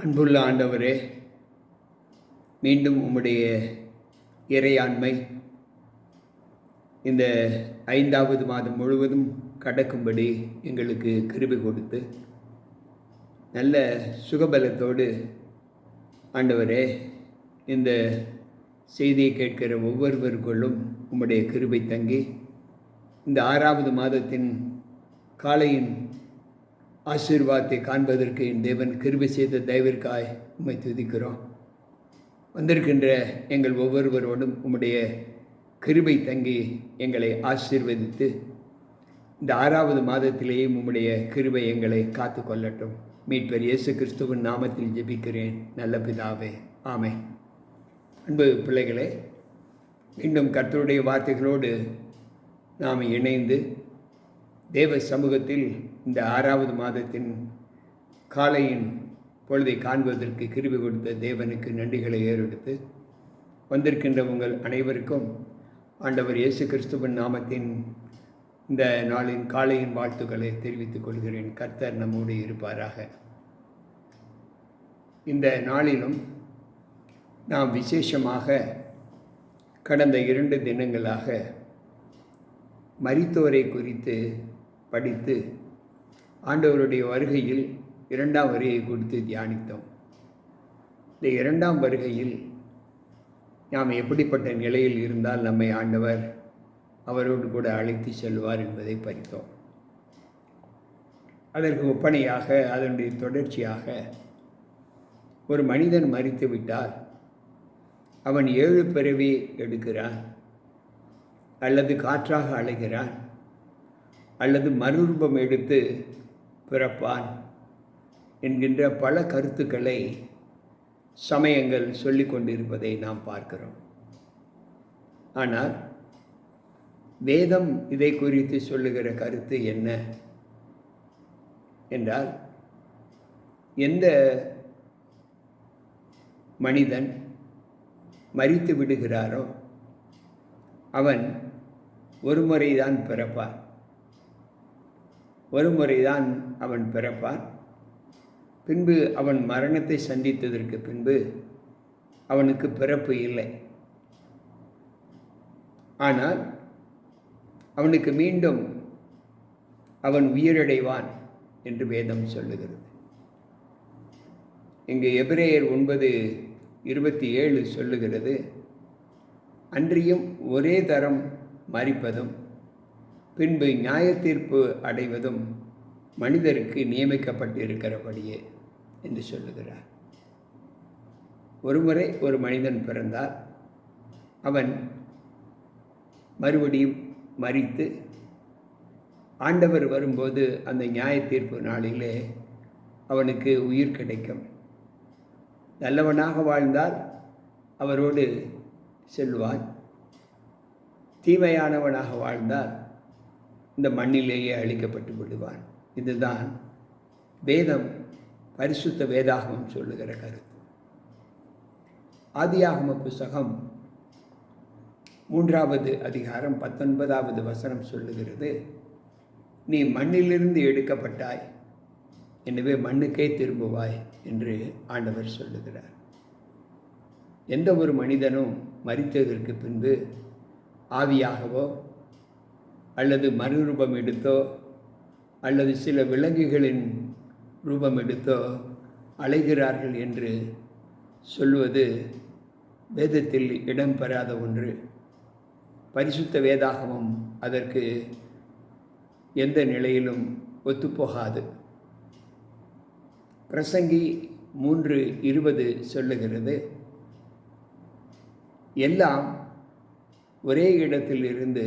அன்புள்ள ஆண்டவரே மீண்டும் உம்முடைய இறையாண்மை இந்த ஐந்தாவது மாதம் முழுவதும் கடக்கும்படி எங்களுக்கு கிருபி கொடுத்து நல்ல சுகபலத்தோடு ஆண்டவரே இந்த செய்தியை கேட்கிற ஒவ்வொருவருக்குள்ளும் உம்முடைய கிருபை தங்கி இந்த ஆறாவது மாதத்தின் காலையின் ஆசீர்வாதத்தை காண்பதற்கு என் தேவன் கிருபை செய்த தயவிற்காய் உம்மை துதிக்கிறோம். வந்திருக்கின்ற எங்கள் ஒவ்வொருவரோடும் உம்முடைய கிருபை தங்கி எங்களை ஆசீர்வதித்து இந்த ஆறாவது மாதத்திலேயே உம்முடைய கிருபை எங்களை காத்து கொள்ளட்டும். மீட்பர் இயேசு கிறிஸ்துவின் நாமத்தில் ஜெபிக்கிறேன். நல்ல பிதாவே ஆமை அன்பு பிள்ளைகளே மீண்டும் கர்த்தருடைய வார்த்தைகளோடு நாம் இணைந்து தேவ சமூகத்தில் இந்த ஆறாவது மாதத்தின் காலையின் பொழுதை காண்பதற்கு கிருவி கொடுத்த தேவனுக்கு நன்றிகளை ஏறெடுத்து வந்திருக்கின்ற உங்கள் அனைவருக்கும் ஆண்டவர் இயேசு கிறிஸ்துவின் நாமத்தின் இந்த நாளின் காலையின் வாழ்த்துக்களை தெரிவித்துக் கொள்கிறேன். கர்த்தர் நம்மோடு இருப்பாராக. இந்த நாளிலும் நாம் விசேஷமாக கடந்த இரண்டு தினங்களாக மரித்தோரை குறித்து படித்து ஆண்டவருடைய வருகையில் இரண்டாம் வரியை குறித்து தியானித்தோம். இந்த இரண்டாம் வருகையில் நாம் எப்படிப்பட்ட நிலையில் இருந்தால் நம்மை ஆண்டவர் அவரோடு கூட அழைத்து செல்வார் என்பதை படித்தோம். அதற்கு ஒப்பனையாக அதனுடைய தொடர்ச்சியாக ஒரு மனிதன் மறித்து விட்டால் அவன் ஏழு பிறவி எடுக்கிறான் அல்லது காற்றாக அழைகிறான் அல்லது மறுரூபம் எடுத்து பிறப்பான் என்கின்ற பல கருத்துக்களை சமயங்கள் சொல்லி கொண்டிருப்பதை நாம் பார்க்கிறோம். ஆனால் வேதம் இதை குறித்து சொல்லுகிற கருத்து என்ன? என்றால் எந்த மனிதன் மறித்து விடுகிறாரோ அவன் ஒருமுறைதான் பிறப்பான். ஒருமுறைதான் அவன் பிறப்பான். பின்பு அவன் மரணத்தை சந்தித்ததற்கு பின்பு அவனுக்கு பிறப்பு இல்லை. ஆனால் அவனுக்கு மீண்டும் அவன் உயிரடைவான் என்று வேதம் சொல்லுகிறது. இங்கு எபிரேயர் ஒன்பது இருபத்தி ஏழு சொல்லுகிறது அன்றியும் ஒரே தரம் மறிப்பதும் பின்பு நியாயத்தீர்ப்பு அடைவதும் மனிதருக்கு நியமிக்கப்பட்டிருக்கிறபடியே என்று சொல்லுகிறார். ஒருமுறை ஒரு மனிதன் பிறந்தால் அவன் மறுபடியும் மறித்து ஆண்டவர் வரும்போது அந்த நியாயத்தீர்ப்பு நாளிலே அவனுக்கு உயிர் கிடைக்கும். நல்லவனாக வாழ்ந்தால் அவரோடு செல்வான். தீமையானவனாக வாழ்ந்தால் இந்த மண்ணிலேயே அழிக்கப்பட்டு விடுவான். இதுதான் வேதம் பரிசுத்த வேதாகமம் சொல்லுகிற கருத்து. ஆதியாகம புஸ்தகம் மூன்றாவது அதிகாரம் பத்தொன்பதாவது வசனம் சொல்லுகிறது நீ மண்ணிலிருந்து எடுக்கப்பட்டாய் எனவே மண்ணுக்கே திரும்புவாய் என்று ஆண்டவர் சொல்லுகிறார். எந்த ஒரு மனிதனும் மறித்ததற்கு பின்பு ஆவியாகவோ அல்லது மறுரூபம் எடுத்தோ அல்லது சில விலங்குகளின் ரூபம் எடுத்தோ அலைகிறார்கள் என்று சொல்லுவது வேதத்தில் இடம்பெறாத ஒன்று. பரிசுத்த வேதாகமம் அதற்கு எந்த நிலையிலும் ஒத்துப்போகாது. பிரசங்கி மூன்று இருபது சொல்லுகிறது எல்லாம் ஒரே இடத்தில் இருந்து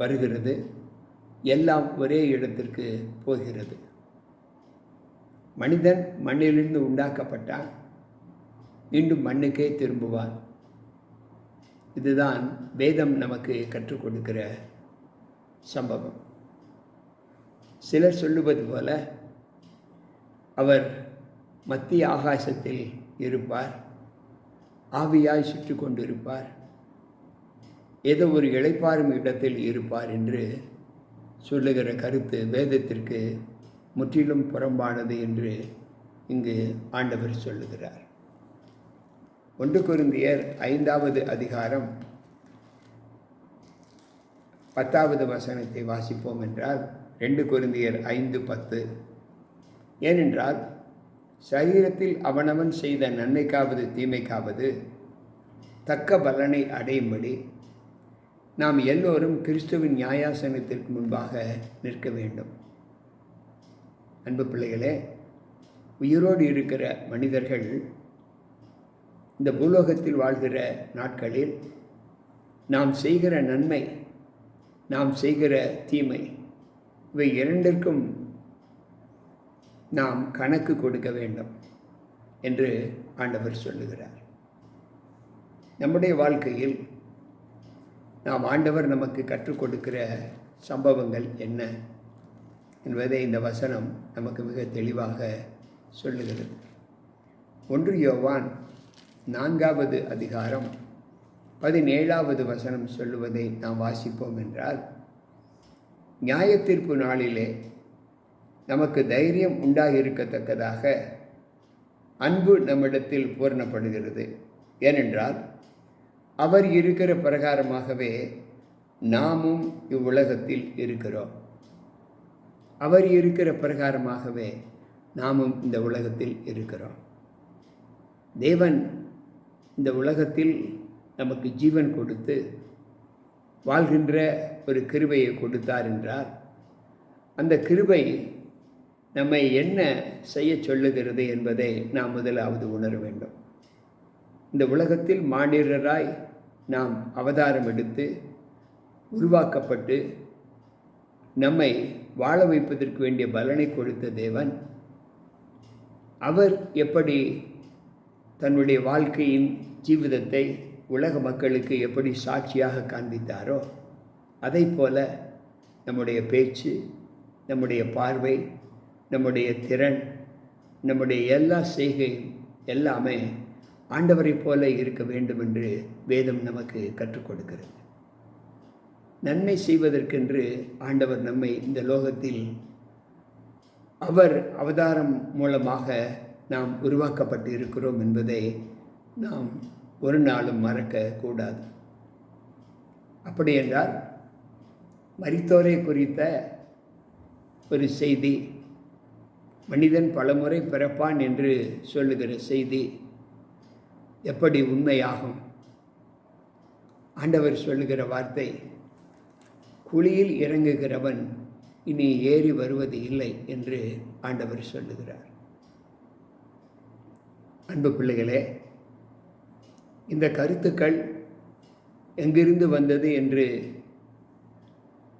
வருகிறது. எல்லாம் ஒரே இடத்திற்கு போகிறது. மனிதன் மண்ணிலிருந்து உண்டாக்கப்பட்டால் மீண்டும் மண்ணுக்கே திரும்புவான். இதுதான் வேதம் நமக்கு கற்றுக் கொடுக்கிற சம்பவம். சிலர் சொல்லுவது போல அவர் மத்திய ஆகாசத்தில் இருப்பார். ஆவியாய் சுற்றி கொண்டிருப்பார். ஏதோ ஒரு இழைப்பாரும் இடத்தில் இருப்பார் என்று சொல்லுகிற கருத்து வேதத்திற்கு முற்றிலும் புறம்பானது என்று இங்கு ஆண்டவர் சொல்லுகிறார். ஒன்று குருந்தியர் ஐந்தாவது அதிகாரம் பத்தாவது வசனத்தை வாசிப்போம் என்றால் ரெண்டு குருந்தியர் ஐந்து பத்து. ஏனென்றால் சரீரத்தில் அவனவன் செய்த நன்மைக்காவது தீமைக்காவது தக்க பலனை அடையும்படி நாம் எல்லோரும் கிறிஸ்துவின் நியாயாசனத்திற்கு முன்பாக நிற்க வேண்டும். அன்பு பிள்ளைகளே உயிரோடு இருக்கிற மனிதர்கள் இந்த பூலோகத்தில் வாழ்கிற நாட்களில் நாம் செய்கிற நன்மை நாம் செய்கிற தீமை இவை இரண்டிற்கும் நாம் கணக்கு கொடுக்க வேண்டும் என்று ஆண்டவர் சொல்லுகிறார். நம்முடைய வாழ்க்கையில் நாம் ஆண்டவர் நமக்கு கற்றுக் கொடுக்கிற சம்பவங்கள் என்ன என்பதை இந்த வசனம் நமக்கு மிக தெளிவாக சொல்லுகிறது. ஒன்று யோவான் நான்காவது அதிகாரம் பதினேழாவது வசனம் சொல்லுவதை நாம் வாசிப்போம் என்றால் நியாயத்தீர்ப்பு நாளிலே நமக்கு தைரியம் உண்டாகியிருக்கத்தக்கதாக அன்பு நம்மிடத்தில் பூரணப்படுகிறது. ஏனென்றால் அவர் இருக்கிற பிரகாரமாகவே நாமும் இவ்வுலகத்தில் இருக்கிறோம். அவர் இருக்கிற பிரகாரமாகவே நாமும் இந்த உலகத்தில் இருக்கிறோம். தேவன் இந்த உலகத்தில் நமக்கு ஜீவன் கொடுத்து வாழ்கின்ற ஒரு கிருபையை கொடுத்தார் என்றால் அந்த கிருபை நம்மை என்ன செய்ய சொல்லுகிறது என்பதை நாம் முதலாவது உணர வேண்டும். இந்த உலகத்தில் மாநிலராய் நாம் அவதாரம் எடுத்து உருவாக்கப்பட்டு நம்மை வாழ வைப்பதற்கு வேண்டிய பலனை கொடுத்த தேவன். அவர் எப்படி தன்னுடைய வாழ்க்கையின் ஜீவிதத்தை உலக மக்களுக்கு எப்படி சாட்சியாக காண்பித்தாரோ அதை போல நம்முடைய பேச்சு நம்முடைய பார்வை நம்முடைய திறன் நம்முடைய எல்லா செய்கையும் எல்லாமே ஆண்டவரைப் போல இருக்க வேண்டும் என்று வேதம் நமக்கு கற்றுக் கொடுக்கிறது. நன்மை செய்வதற்கென்று ஆண்டவர் நம்மை இந்த லோகத்தில் அவர் அவதாரம் மூலமாக நாம் உருவாக்கப்பட்டு இருக்கிறோம் என்பதை நாம் ஒரு நாளும் மறக்க கூடாது. அப்படி என்றால் மரித்தோரை குறித்த ஒரு செய்தி மனிதன் பலமுறை பிறப்பான் என்று சொல்லுகிற செய்தி எப்படி உண்மையாகும்? ஆண்டவர் சொல்லுகிற வார்த்தை குழியில் இறங்குகிறவன் இனி ஏறி வருவது இல்லை என்று ஆண்டவர் சொல்லுகிறார். அன்பு பிள்ளைகளே இந்த கருத்துக்கள் எங்கிருந்து வந்தது என்று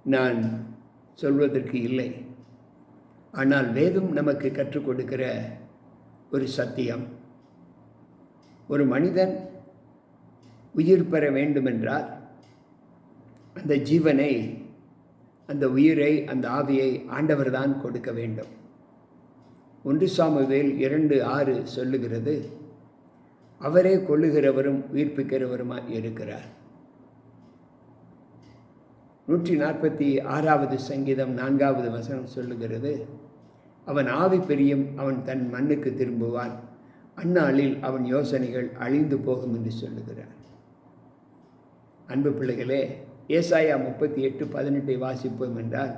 நான் சொல்வதற்கு இல்லை. ஆனால் வேதம் நமக்கு கற்றுக் கொடுக்கிற ஒரு சத்தியம். ஒரு மனிதன் உயிர் பெற வேண்டுமென்றால் அந்த ஜீவனை அந்த உயிரை அந்த ஆவியை ஆண்டவர் தான் கொடுக்க வேண்டும். ஒன்று சாமுவேல் இரண்டு ஆறு சொல்லுகிறது அவரே கொள்ளுகிறவரும் உயிர்ப்பிக்கிறவருமாய் இருக்கிறார். நூற்றி நாற்பத்தி ஆறாவது சங்கீதம் நான்காவது வசனம் சொல்லுகிறது அவன் ஆவி பெரியும் அவன் தன் மண்ணுக்கு திரும்புவான். அந்நாளில் அவன் யோசனைகள் அழிந்து போகும் என்று சொல்லுகிறார் அன்பு பிள்ளைகளே ஏசாயா முப்பத்தி எட்டு பதினெட்டை வாசிப்போம் என்றால்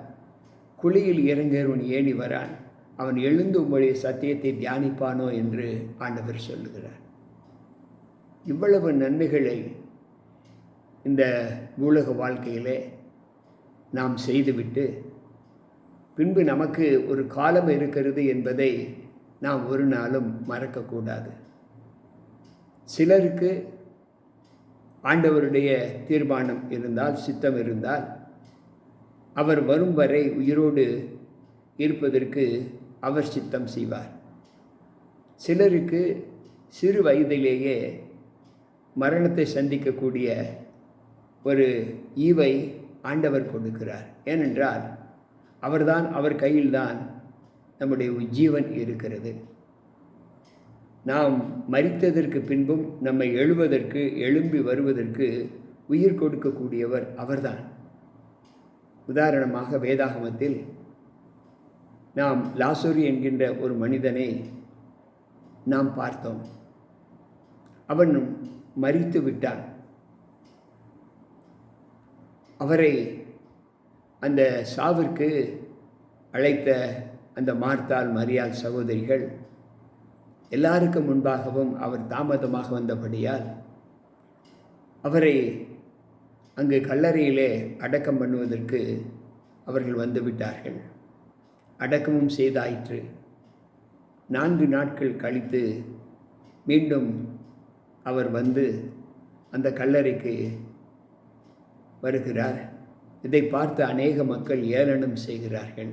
குழியில் இறங்குகிறவன் ஏணி வரான் அவன் எழுந்து உங்களுடைய சத்தியத்தை தியானிப்பானோ என்று ஆண்டவர் சொல்லுகிறார். இவ்வளவு நன்மைகளை இந்த நூலக வாழ்க்கையிலே நாம் செய்துவிட்டு பின்பு நமக்கு ஒரு காலம் இருக்கிறது என்பதை நாம் ஒரு நாளும் மறக்கக்கூடாது. சிலருக்கு ஆண்டவருடைய தீர்மானம் இருந்தால் சித்தம் இருந்தால் அவர் வரும் வரை உயிரோடு இருப்பதற்கு அவர் சித்தம் செய்வார். சிலருக்கு சிறு வயதிலேயே மரணத்தை சந்திக்கக்கூடிய ஒரு ஈவை ஆண்டவர் கொடுக்கிறார். ஏனென்றால் அவர்தான் அவர் கையில்தான் நம்முடைய ஜீவன் இருக்கிறது. நாம் மறித்ததற்கு பின்பும் நம்மை எழுவதற்கு எழும்பி வருவதற்கு உயிர் கொடுக்கக்கூடியவர் அவர்தான். உதாரணமாக வேதாகமத்தில் நாம் லாசோரி என்கின்ற ஒரு மனிதனை நாம் பார்த்தோம். அவன் மறித்து விட்டான். அவரை அந்த சாவிற்கு அழைத்த அந்த மார்த்தால் மரியாள் சகோதரிகள் எல்லாருக்கும் முன்பாகவும் அவர் தாமதமாக வந்தபடியால் அவரை அங்கு கல்லறையிலே அடக்கம் பண்ணுவதற்கு அவர்கள் வந்து விட்டார்கள். அடக்கமும் செய்தாயிற்று. நான்கு நாட்கள் கழித்து மீண்டும் அவர் வந்து அந்த கல்லறைக்கு வருகிறார். இதை பார்த்து அநேக மக்கள் ஏளனம் செய்கிறார்கள்.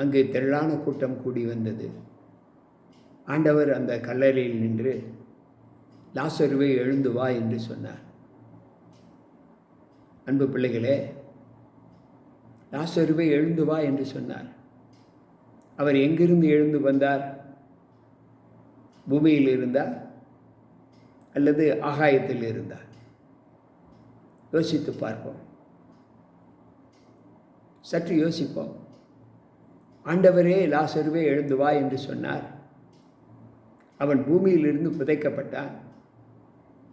அங்கு திரளான கூட்டம் கூடி வந்தது. ஆண்டவர் அந்த கல்லறையில் நின்று லாசருவை எழுந்து வா என்று சொன்னார். அன்பு பிள்ளைகளே லாசருவை எழுந்து வா என்று சொன்னார். அவர் எங்கிருந்து எழுந்து வந்தார்? பூமியில் இருந்தார் அல்லது ஆகாயத்தில் இருந்தார் யோசித்து பார்ப்போம். சற்று யோசிப்போம். ஆண்டவரே லாசருவே எழுந்து வா என்று சொன்னார். அவன் பூமியிலிருந்து புதைக்கப்பட்டான்.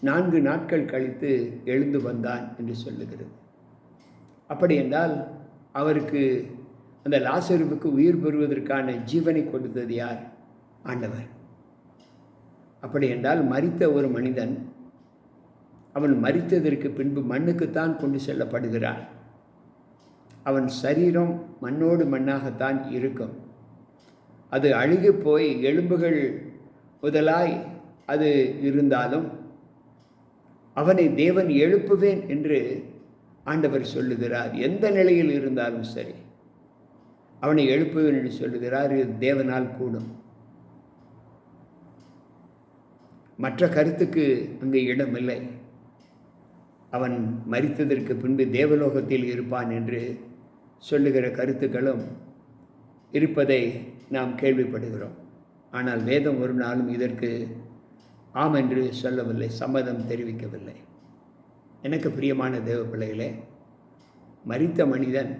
நான்கு நாட்கள் கழித்து எழுந்து வந்தான் என்று சொல்லுகிறது. அப்படி என்றால் அவருக்கு அந்த லாசருவுக்கு உயிர் பெறுவதற்கான ஜீவனை கொடுத்தது யார்? ஆண்டவர். அப்படி என்றால் மறித்த ஒரு மனிதன் அவன் மறித்ததற்கு பின்பு மண்ணுக்குத்தான் கொண்டு செல்லப்படுகிறான். அவன் சரீரம் மண்ணோடு மண்ணாகத்தான் இருக்கும். அது அழுகி போய் எலும்புகள் முதலாய் அது இருந்தாலும் அவனை தேவன் எழுப்புவேன் என்று ஆண்டவர் சொல்லுகிறார். எந்த நிலையில் இருந்தாலும் சரி அவனை எழுப்புவேன் என்று சொல்லுகிறார். இது தேவனால் கூடும். மற்ற கருத்துக்கு அங்கு இடமில்லை. அவன் மறித்ததற்கு பின்பு தேவலோகத்தில் இருப்பான் என்று சொல்லுகிற கருத்துக்களும் இருப்பதை நாம் கேள்விப்படுகிறோம். ஆனால் வேதம் ஒரு நாளும் இதற்கு ஆம் என்று சொல்லவில்லை சம்மதம் தெரிவிக்கவில்லை. எனக்கு பிரியமான தேவ பிள்ளைகளே மறித்த மனிதன்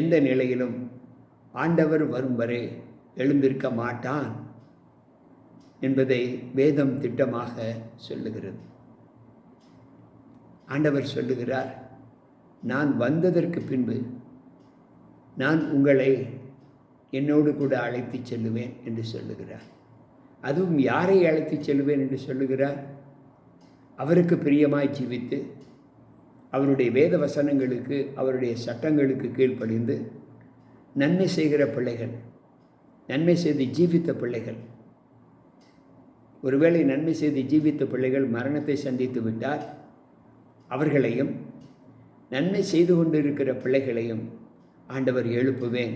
எந்த நிலையிலும் ஆண்டவர் வரும் வரை எழுந்திருக்க மாட்டான் என்பதை வேதம் திட்டமாக சொல்லுகிறது. ஆண்டவர் சொல்லுகிறார் நான் வந்ததற்கு பின்பு நான் உங்களை என்னோடு கூட அழைத்து செல்லுவேன் என்று சொல்லுகிறார். அதுவும் யாரை அழைத்து செல்லுவேன் என்று சொல்லுகிறார்? அவருக்கு பிரியமாய் ஜீவித்து அவருடைய வேத வசனங்களுக்கு அவருடைய சட்டங்களுக்கு கீழ்ப்படிந்து நன்மை செய்கிற பிள்ளைகள் நன்மை செய்து ஜீவித்த பிள்ளைகள் ஒருவேளை நன்மை செய்து ஜீவித்த பிள்ளைகள் மரணத்தை சந்தித்து விட்டார் அவர்களையும் நன்மை செய்து கொண்டிருக்கிற பிள்ளைகளையும் ஆண்டவர் எழுப்புவேன்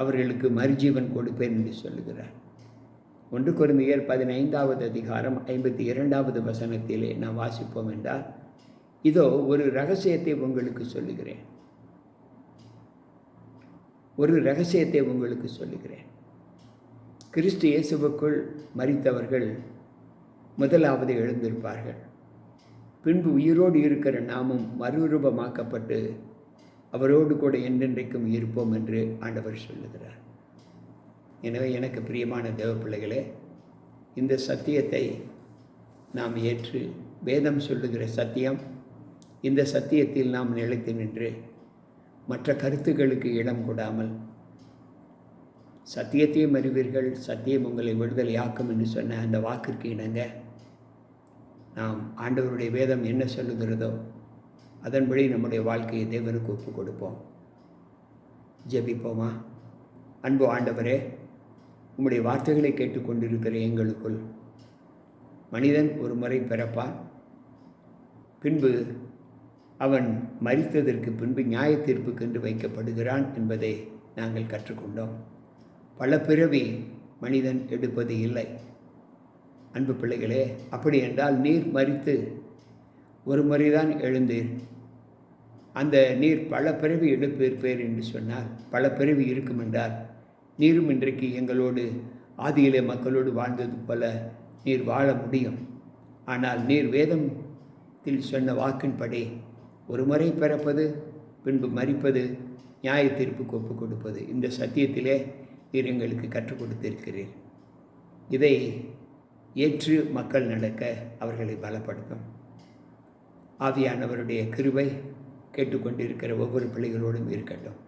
அவர்களுக்கு மறுஜீவன் கொடுப்பேன் என்று சொல்லுகிறார். ஒன்று குருந்தியர் பதினைந்தாவது அதிகாரம் ஐம்பத்தி இரண்டாவது வசனத்திலே நாம் வாசிப்போம் என்றால் இதோ ஒரு ரகசியத்தை உங்களுக்கு சொல்லுகிறேன். ஒரு ரகசியத்தை உங்களுக்கு சொல்லுகிறேன். கிறிஸ்து இயேசுவுக்குள் மறித்தவர்கள் முதலாவது எழுந்திருப்பார்கள். பின்பு உயிரோடு இருக்கிற நாமும் மறுரூபமாக்கப்பட்டு அவரோடு கூட என்றென்றைக்கும் இருப்போம் என்று ஆண்டவர் சொல்லுகிறார். எனவே எனக்கு பிரியமான தேவ பிள்ளைகளே இந்த சத்தியத்தை நாம் ஏற்று வேதம் சொல்லுகிற சத்தியம் இந்த சத்தியத்தில் நாம் நிலைத்து நின்று மற்ற கருத்துக்களுக்கு இடம் கொடாமல் சத்தியத்தையும் அறிவீர்கள் சத்தியம் உங்களை விடுதலையாக்கும் என்று சொன்ன அந்த வாக்கிற்கு இணங்க நாம் ஆண்டவருடைய வேதம் என்ன சொல்லுகிறதோ அதன்படி நம்முடைய வாழ்க்கையை தேவனுக்கு ஒப்புக் கொடுப்போம் ஜெபிப்போமா? அன்பு ஆண்டவரே உம்முடைய வார்த்தைகளை கேட்டுக்கொண்டிருக்கிற எங்களுக்குள் மனிதன் ஒரு முறை பிறப்பான். பின்பு அவன் மறித்ததற்கு பின்பு நியாய தீர்ப்புக்கென்று வைக்கப்படுகிறான் என்பதை நாங்கள் கற்றுக்கொண்டோம். பல பிறவி மனிதன் எடுப்பது இல்லை. அன்பு பிள்ளைகளே அப்படி என்றால் நீர் மறித்து ஒரு முறைதான் எழுந்தீர். அந்த நீர் பல பிறவி எடுப்பிருப்பேர் என்று சொன்னார் பல பிறவி இருக்கும் என்றால் நீரும் இன்றைக்கு எங்களோடு ஆதியிலே மக்களோடு வாழ்ந்தது போல நீர் வாழ முடியும். ஆனால் நீர் வேதத்தில் சொன்ன வாக்கின்படி ஒரு முறை பிறப்பது பின்பு மறிப்பது நியாய தீர்ப்புக்கு ஒப்புக் கொடுப்பது இந்த சத்தியத்திலே நீர் எங்களுக்கு கற்றுக் கொடுத்திருக்கிறீர். இதை ஏற்று மக்கள் நடக்க அவர்களை பலப்படுத்தும். ஆவியானவருடைய கிருபை கேட்டுக்கொண்டிருக்கிற ஒவ்வொரு பிள்ளைகளோடும் இருக்கட்டும்.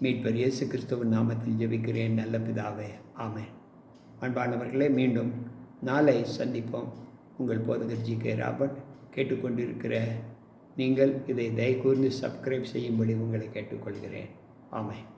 மீட்பர் இயேசு கிறிஸ்துவின் நாமத்தில் ஜெபிக்கிறேன். நல்ல பிதாவே ஆமென். அன்பானவர்களே மீண்டும் நாளை சந்திப்போம். உங்கள் போதகர் ஜி. கே. ராபர்ட் கேட்டுக்கொண்டிருக்கிற நீங்கள் இதை தயக்கூர்ந்து சப்ஸ்கிரைப் செய்யும்படி உங்களை கேட்டுக்கொள்கிறேன். ஆமென்.